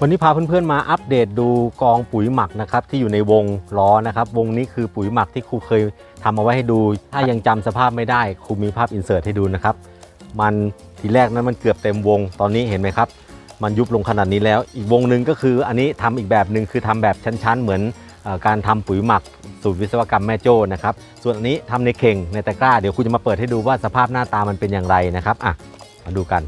วันนี้พาเพื่อนๆมาอัปเดตดูกองปุ๋ยหมักนะครับที่อยู่ในวงล้อนะครับ วงนี้คือปุ๋ยหมักที่ครูเคยทำเอาไว้ให้ดู ถ้ายังจำสภาพไม่ได้ครูมีภาพอินเสิร์ตให้ดูนะครับ มันทีแรกนั้นมันเกือบเต็มวงตอนนี้เห็นไหมครับ มันยุบลงขนาดนี้แล้ว อีกวงหนึ่งก็คืออันนี้ทำอีกแบบหนึ่งคือทำแบบชั้นๆ เหมือนอการทำปุ๋ยหมักสูตรวิศวกรรมแม่โจ้นะครับ ส่วนอันนี้ทำในเข่งในตะกร้าเดี๋ยวครูจะมาเปิดให้ดูว่าสภาพหน้าตามันเป็นอย่างไรนะครับอะมาดูกัน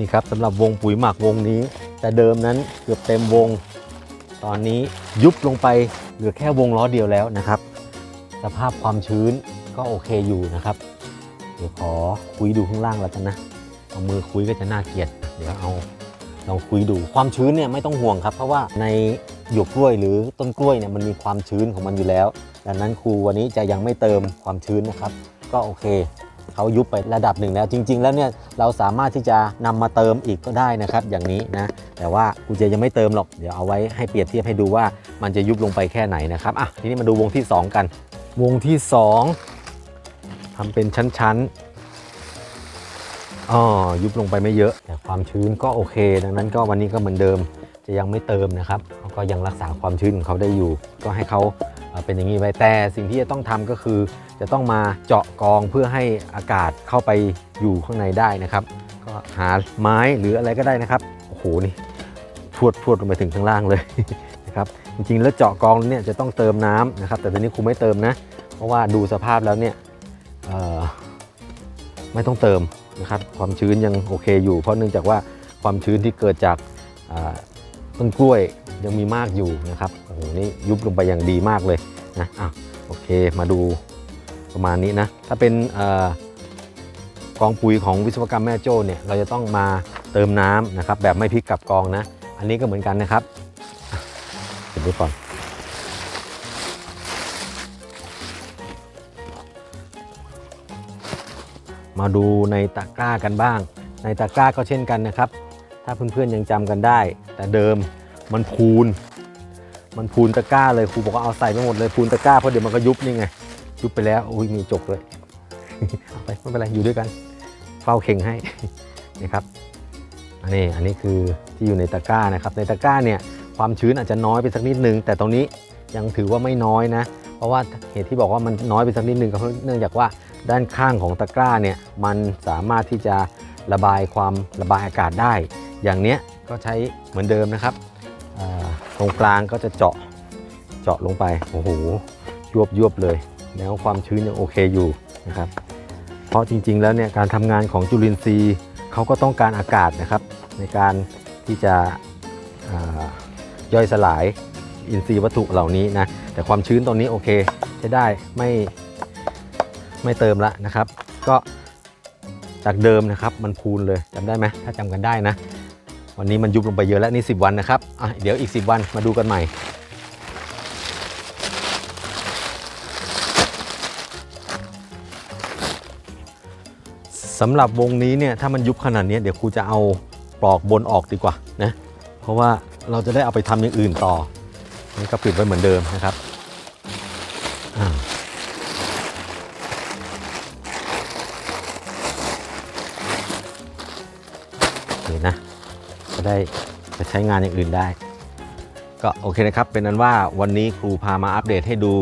นี่ครับสำหรับวงปุ๋ยหมักวงนี้ แต่เดิมนั้นเกือบเต็มวง ตอนนี้ยุบลงไปเหลือแค่วงล้อเดียวแล้วนะครับ สภาพความชื้นก็โอเคอยู่นะครับ เดี๋ยวขอคุยดูข้างล่างแล้วกันนะเอามือคุยก็จะน่าเกลียด เดี๋ยวเอาลองคุยดูความชื้นเนี่ยไม่ต้องห่วงครับ เพราะว่าในหยวกกล้วยหรือต้นกล้วยเนี่ยมันมีความชื้นของมันอยู่แล้ว ดังนั้นครูวันนี้จะยังไม่เติมความชื้นนะครับ ก็โอเค เขายุบไประดับหนึ่งแล้ว จริง ๆ แล้วเนี่ยเราสามารถที่จะนำมาเติมอีกก็ได้นะครับ อย่างนี้นะ แต่ว่าครูเจยังไม่เติมหรอก เดี๋ยวเอาไว้ให้เปรียบเทียบให้ดูว่ามันจะยุบลงไปแค่ไหนนะครับ อะ ทีนี้มาดูวงที่ 2 กัน วงที่ 2ทำเป็นชั้นๆอ๋อยุบลงไปไม่เยอะ แต่ความชื้นก็โอเค ดังนั้นก็วันนี้ก็เหมือนเดิม จะยังไม่เติมนะครับเขาก็ยังรักษาความชื้นของเขาได้อยู่ ก็ให้เขา เป็นอย่างนี้ไว้แต่สิ่งที่จะต้องทำก็คือ จะต้องมาเจาะกองเพื่อให้อากาศเข้าไปอยู่ข้างในได้นะครับ ก็หาไม้หรืออะไรก็ได้นะครับโอ้โหนี่พวดพวดลงไปถึงข้างล่างเลยนะครับจริงๆแล้วเจาะกองเนี่ยจะต้องเติมน้ำนะครับ แต่ตอนนี้ครูไม่เติมนะ เพราะว่าดูสภาพแล้วเนี่ยไม่ต้องเติมนะครับความชื้นยังโอเคอยู่ เพราะเนื่องจากว่าความชื้นที่เกิดจากต้นกล้วย ยังมีมากอยู่นะครับโอ้โหนี่ยุบลงไปอย่างดีมากเลยนะอะโอเคมาดูประมาณนี้นะถ้าเป็นอกองปุ๋ยของวิศวกรรมแม่โจ้เนี่ยเราจะต้องมาเติมน้ำนะครับแบบไม่พลิกกลับกองนะ อันนี้ก็เหมือนกันนะครับเก็บไว้ก่อนมาดูในตะกร้ากันบ้าง ในตะกร้าก็เช่นกันนะครับ ถ้าเพื่อนๆยังจำกันได้ แต่เดิม มันพูน มันพูนตะกร้าเลยครูบอกว่าเอาใส่ไปหมดเลยพูนตะกร้าเพราะเดี๋ยวมันก็ยุบนี่ไง ยุบไปแล้วอุ้ยมีจกเลยเอาไปไม่เป็นไรอยู่ด้วยกัน เฝ้าเข่งให้นะครับอันนี้อันนี้คือที่อยู่ในตะกร้านะครับ ในตะกร้าเนี่ยความชื้นอาจจะน้อยไปสักนิดนึง แต่ตรงนี้ยังถือว่าไม่น้อยนะ เพราะว่าเหตุที่บอกว่ามันน้อยไปสักนิดนึงก็เพราะเนื่องจากว่าด้านข้างของตะกร้าเนี่ยมันสามารถที่จะระบายความระบายอากาศได้ อย่างเนี้ยก็ใช้เหมือนเดิมนะครับ ตรงกลางก็จะเจาะเจาะลงไป โอ้โห ยวบยวบเลย แล้วความชื้นยังโอเคอยู่นะครับ เพราะจริงๆ แล้วเนี่ยการทำงานของจุลินทรีย์เขาก็ต้องการอากาศนะครับ ในการที่จะย่อยสลายอินทรีย์วัตถุเหล่านี้นะ แต่ความชื้นตรงนี้โอเคใช้ได้ไม่ไม่เติมละนะครับ ก็จากเดิมนะครับมันพูนเลยจำได้ไหมถ้าจำกันได้นะ วันนี้มันยุบลงไปเยอะแล้วนี่ 10 วันนะครับอะเดี๋ยวอีก 10 วันมาดูกันใหม่ สำหรับวงนี้เนี่ยถ้ามันยุบขนาดนี้เดี๋ยวครูจะเอาปลอกบนออกดีกว่านะเพราะว่าเราจะได้เอาไปทำอย่างอื่นต่อนี่ก็ปิดไว้เหมือนเดิมนะครับอ่าโอเคนะ จะได้ไปใช้งานอย่างอื่นได้ ก็โอเคนะครับ เป็นนั้นว่าวันนี้ครูพามาอัปเดตให้ดู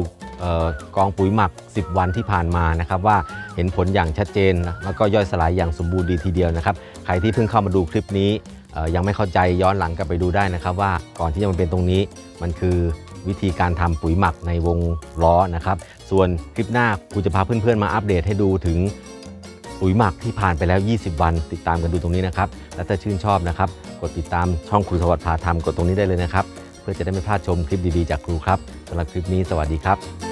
ออกองปุ๋ยหมัก 10 วันที่ผ่านมานะครับว่าเห็นผลอย่างชัดเจน แล้วก็ย่อยสลายอย่างสมบูรณ์ดีทีเดียวนะครับ ใครที่เพิ่งเข้ามาดูคลิปนี้ยังไม่เข้าใจย้อนหลังกลับไปดูได้นะครับ ว่าก่อนที่จะมาเป็นตรงนี้มันคือวิธีการทำปุ๋ยหมักในวงล้อนะครับ ส่วนคลิปหน้าครูจะพาเพื่อนๆมาอัปเดตให้ดูถึง ปุ๋ยหมักที่ผ่านไปแล้ว 20 วัน ติดตามกันดูตรงนี้นะครับ และถ้าชื่นชอบนะครับ กดติดตามช่องครูสวัสดิ์พาทำกดตรงนี้ได้เลยนะครับ เพื่อจะได้ไม่พลาดชมคลิปดีๆจากครูครับสำหรับคลิปนี้สวัสดีครับ